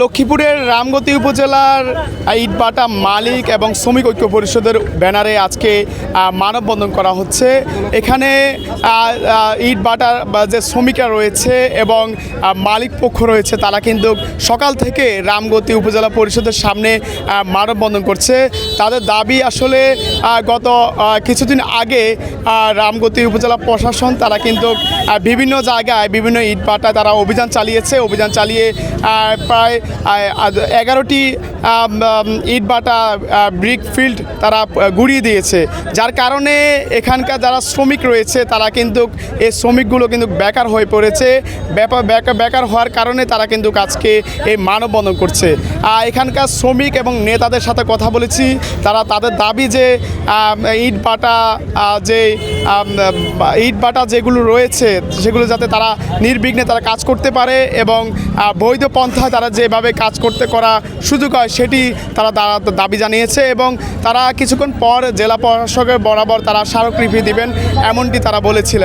লক্ষ্মীপুরের রামগতি উপজেলার ইটবাটা মালিক এবং শ্রমিক ঐক্য পরিষদের ব্যানারে আজকে মানববন্ধন করা হচ্ছে। এখানে ইটবাটার যে শ্রমিকরা রয়েছে এবং মালিক পক্ষ রয়েছে তারা কিন্তু সকাল থেকে রামগতি উপজেলা পরিষদের সামনে মানববন্ধন করছে। তাদের দাবি আসলে গত কিছুদিন আগে রামগতি উপজেলা প্রশাসন তারা কিন্তু বিভিন্ন জায়গায় বিভিন্ন ইটভাটা তারা অভিযান চালিয়েছে। অভিযান চালিয়ে আহ, প্রায় এগারোটি ইটভাটা ব্রিক ফিল্ড তারা গুড়িয়ে দিয়েছে। যার কারণে এখানকার যারা শ্রমিক রয়েছে, তারা কিন্তু এই শ্রমিকগুলো কিন্তু বেকার হয়ে পড়েছে। বেকার হওয়ার কারণে তারা কিন্তু আজকে এই মানববন্ধন করছে। এখানকার শ্রমিক এবং নেতাদের সাথে কথা বলেছি। তারা তাদের দাবি যে ইট বাটা যে ইট বাটা যেগুলো রয়েছে, সেগুলো যাতে তারা নির্বিঘ্নে তারা কাজ করতে পারে এবং বৈধ পন্থায় তারা যেভাবে কাজ করতে করা সুযোগ হয়, সেটি তারা দাবি জানিয়েছে এবং তারা কিছুক্ষণ পর জেলা প্রশাসকের বরাবর তারা স্মারকলিপি দিবেন, এমনটি তারা বলেছিলেন।